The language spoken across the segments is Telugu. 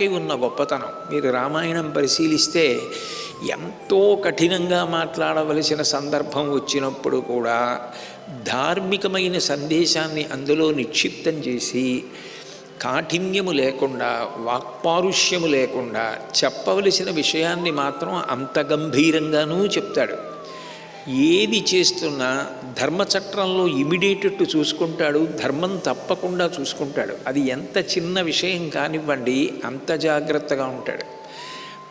ఉన్న గొప్పతనం. మీరు రామాయణం పరిశీలిస్తే ఎంతో కఠినంగా మాట్లాడవలసిన సందర్భం వచ్చినప్పుడు కూడా ధార్మికమైన సందేశాన్ని అందులో నిక్షిప్తం చేసి కాఠిన్యము లేకుండా వాక్పారుష్యము లేకుండా చెప్పవలసిన విషయాన్ని మాత్రం అంత గంభీరంగానూ చెప్తాడు. ఏది చేస్తున్నా ధర్మచక్రంలో ఇమిడియేటట్టు చూసుకుంటాడు ధర్మం తప్పకుండా చూసుకుంటాడు. అది ఎంత చిన్న విషయం కానివ్వండి అంత జాగ్రత్తగా ఉంటాడు.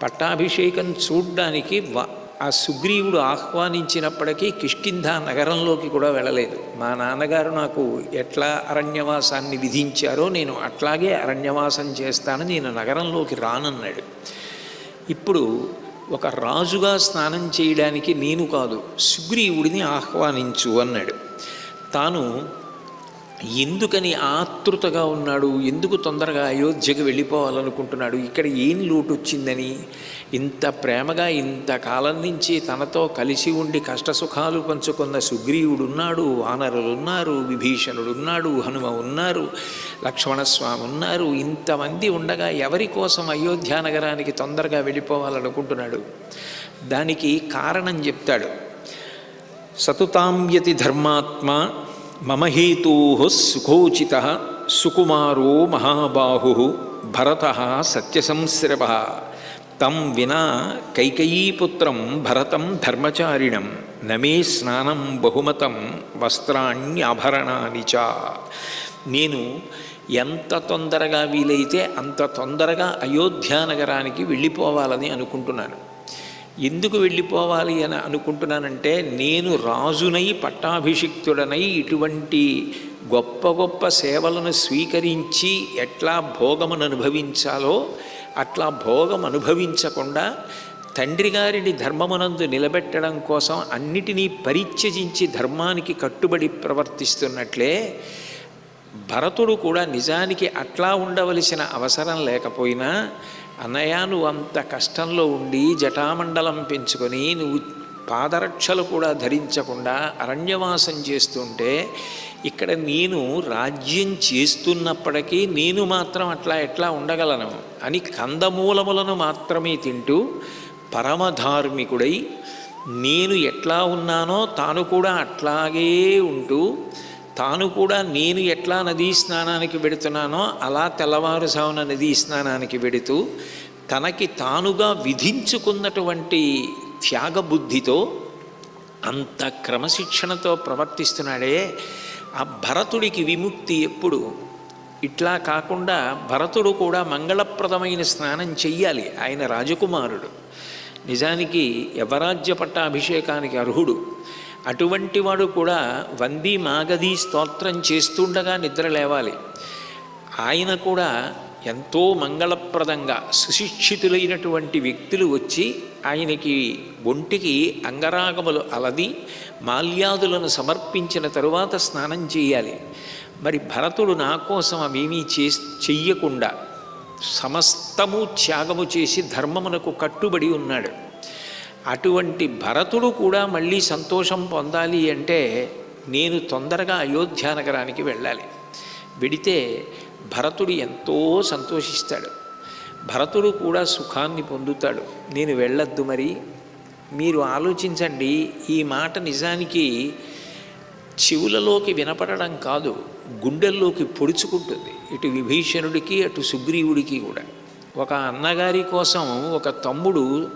పట్టాభిషేకం చూడ్డానికి వ- ఆ సుగ్రీవుడు ఆహ్వానించినప్పటికీ కిష్కింధ నగరంలోకి కూడా వెళ్ళలేదు. మా నాన్నగారు నాకు ఎట్లా అరణ్యవాసాన్ని విధించారో నేను అట్లాగే అరణ్యవాసం చేస్తాను నేను నగరంలోకి రానన్నాడు. ఇప్పుడు ఒక రాజుగా స్నానం చేయడానికి నేను కాదు సుగ్రీవుడిని ఆహ్వానించు అన్నాడు. తాను ఎందుకని ఆతృతగా ఉన్నాడు? ఎందుకు తొందరగా అయోధ్యకు వెళ్ళిపోవాలనుకుంటున్నాడు? ఇక్కడ ఏం లోటు వచ్చిందని ఇంత ప్రేమగా ఇంత కాలం నుంచి తనతో కలిసి ఉండి కష్టసుఖాలు పంచుకున్న సుగ్రీవుడు ఉన్నాడు వానరులు ఉన్నారు విభీషణుడు ఉన్నాడు హనుమ ఉన్నారు లక్ష్మణస్వామి ఉన్నారు. ఇంతమంది ఉండగా ఎవరి కోసం అయోధ్య నగరానికి తొందరగా వెళ్ళిపోవాలనుకుంటున్నాడు? దానికి కారణం చెప్తాడు. సతుతాంయతి ధర్మాత్మ మమ సుఖోచిత సుకుమారో మహాబాహు భరత సత్యసంశ్రవ తం వినా కైకయీపుత్రం భరతం ధర్మచారిణం నమే స్నానం బహుమతం వస్త్రాణ్యాభరణాని చ. నేను ఎంత తొందరగా వీలైతే అంత తొందరగా అయోధ్యానగరానికి వెళ్ళిపోవాలని అనుకుంటున్నాను. ఎందుకు వెళ్ళిపోవాలి అని అనుకుంటున్నానంటే నేను రాజునై పట్టాభిషిక్తుడనై ఇటువంటి గొప్ప గొప్ప సేవలను స్వీకరించి ఎట్లా భోగమును అనుభవించాలో అట్లా భోగం అనుభవించకుండా తండ్రి గారిని ధర్మమునందు నిలబెట్టడం కోసం అన్నిటినీ పరిత్యజించి ధర్మానికి కట్టుబడి ప్రవర్తిస్తున్నట్లే భరతుడు కూడా నిజానికి అట్లా ఉండవలసిన అవసరం లేకపోయినా అన్నయ్య నువ్వు అంత కష్టంలో ఉండి జటామండలం పెంచుకొని నువ్వు పాదరక్షలు కూడా ధరించకుండా అరణ్యవాసం చేస్తుంటే ఇక్కడ నేను రాజ్యం చేస్తున్నప్పటికీ నేను మాత్రం అట్లా ఎట్లా ఉండగలను అని కందమూలములను మాత్రమే తింటూ పరమధార్మికుడై నేను ఎట్లా ఉన్నానో తాను కూడా అట్లాగే ఉంటూ తాను కూడా నేను ఎట్లా నదీ స్నానానికి వెడుతున్నానో అలా తెల్లవారుజామున నదీ స్నానానికి వెడుతూ తనకి తానుగా విధించుకున్నటువంటి త్యాగబుద్ధితో అంత క్రమశిక్షణతో ప్రవర్తిస్తున్నాడే. ఆ భరతుడికి విముక్తి ఎప్పుడు? ఇట్లా కాకుండా భరతుడు కూడా మంగళప్రదమైన స్నానం చెయ్యాలి. ఆయన రాజకుమారుడు. నిజానికి యవరాజ్య పట్టాభిషేకానికి అర్హుడు. అటువంటి వాడు కూడా వందీ మాగధీ స్తోత్రం చేస్తుండగా నిద్ర లేవాలి. ఆయన కూడా ఎంతో మంగళప్రదంగా సుశిక్షితులైనటువంటి వ్యక్తులు వచ్చి ఆయనకి ఒంటికి అంగరాగములు అలది మాల్యాదులను సమర్పించిన తరువాత స్నానం చేయాలి. మరి భరతుడు నా కోసం అవేమీ చే చెయ్యకుండా సమస్తము త్యాగము చేసి ధర్మమునకు కట్టుబడి ఉన్నాడు. అటువంటి భరతుడు కూడా మళ్ళీ సంతోషం పొందాలి అంటే నేను తొందరగా అయోధ్య నగరానికి వెళ్ళాలి. వెడితే భరతుడు ఎంతో సంతోషిస్తాడు. భరతుడు కూడా సుఖాన్ని పొందుతాడు. నేను వెళ్ళొద్దు మరి. మీరు ఆలోచించండి ఈ మాట నిజానికి చెవులలోకి వినపడడం కాదు గుండెల్లోకి పొడుచుకుంటుంది. ఇటు విభీషణుడికి అటు సుగ్రీవుడికి కూడా. ఒక అన్నగారి కోసం ఒక తమ్ముడు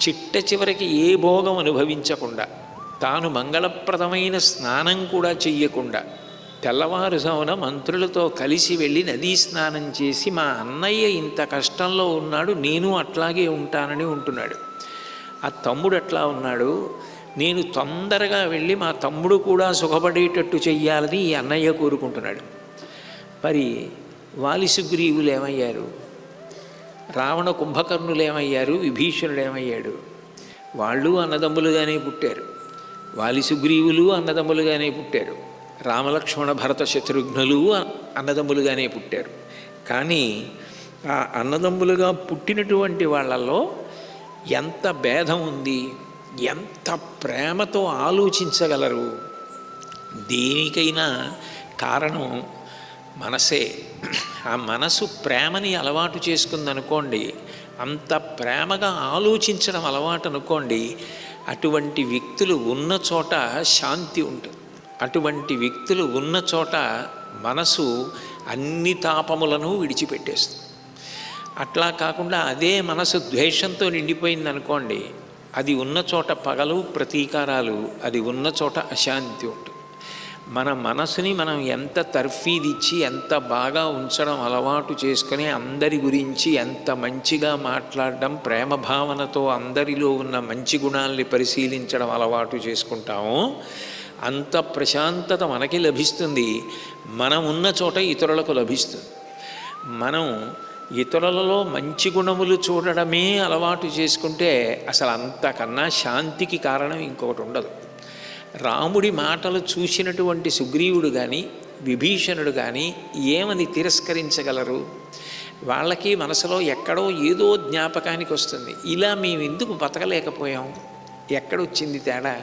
చిట్ట చివరికి ఏ భోగం అనుభవించకుండా తాను మంగళప్రదమైన స్నానం కూడా చెయ్యకుండా తెల్లవారుజామున మంత్రులతో కలిసి వెళ్ళి నదీ స్నానం చేసి మా అన్నయ్య ఇంత కష్టంలో ఉన్నాడు నేను అట్లాగే ఉంటానని ఉంటున్నాడు. ఆ తమ్ముడు అట్లా ఉన్నాడు? నేను తొందరగా వెళ్ళి మా తమ్ముడు కూడా సుఖపడేటట్టు చెయ్యాలని ఈ అన్నయ్య కోరుకుంటున్నాడు. మరి వాలి సుగ్రీవులు ఏమయ్యారు? రావణ కుంభకర్ణులు ఏమయ్యారు విభీషణుడు ఏమయ్యాడు వాళ్ళు అన్నదమ్ములుగానే పుట్టారు. వాలి సుగ్రీవులు అన్నదమ్ములుగానే పుట్టారు. రామలక్ష్మణ భరత శత్రుఘ్నులు అన్నదమ్ములుగానే పుట్టారు. కానీ ఆ అన్నదమ్ములుగా పుట్టినటువంటి వాళ్ళల్లో ఎంత భేదం ఉంది ఎంత ప్రేమతో ఆలోచించగలరు? దేనికైనా కారణం మనసే. ఆ మనసు ప్రేమని అలవాటు చేసుకుందనుకోండి అంత ప్రేమగా ఆలోచించడం అలవాటు అనుకోండి అటువంటి వ్యక్తులు ఉన్న చోట శాంతి ఉంటుంది. అటువంటి వ్యక్తులు ఉన్న చోట మనసు అన్ని తాపములను విడిచిపెట్టేస్తుంది. అట్లా కాకుండా అదే మనసు ద్వేషంతో నిండిపోయింది అనుకోండి అది ఉన్న చోట పగలు ప్రతీకారాలు అది ఉన్న చోట అశాంతి ఉంటుంది. మన మనసుని మనం ఎంత తర్ఫీదిచ్చి ఎంత బాగా ఉంచడం అలవాటు చేసుకుని అందరి గురించి ఎంత మంచిగా మాట్లాడడం ప్రేమ భావనతో అందరిలో ఉన్న మంచి గుణాల్ని పరిశీలించడం అలవాటు చేసుకుంటామో అంత ప్రశాంతత మనకి లభిస్తుంది. మనం ఉన్న చోట ఇతరులకు లభిస్తుంది. మనం ఇతరులలో మంచి గుణములు చూడడమే అలవాటు చేసుకుంటే అసలు అంతకన్నా శాంతికి కారణం ఇంకొకటి ఉండదు. రాముడి మాటలు చూసినటువంటి సుగ్రీవుడు కానీ విభీషణుడు కానీ ఏమని తిరస్కరించగలరు? వాళ్ళకి మనసులో ఎక్కడో ఏదో జ్ఞాపకానికి వస్తుంది. ఇలా మేము ఎందుకు బతకలేకపోయాం? ఎక్కడొచ్చింది తేడా?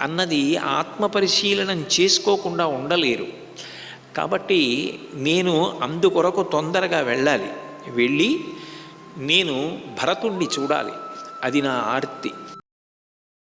అన్నది ఆత్మ పరిశీలనం చేసుకోకుండా ఉండలేరు. కాబట్టి నేను అందుకొరకు తొందరగా వెళ్ళాలి. వెళ్ళి నేను భరతుణ్ణి చూడాలి. అది నా ఆర్తి.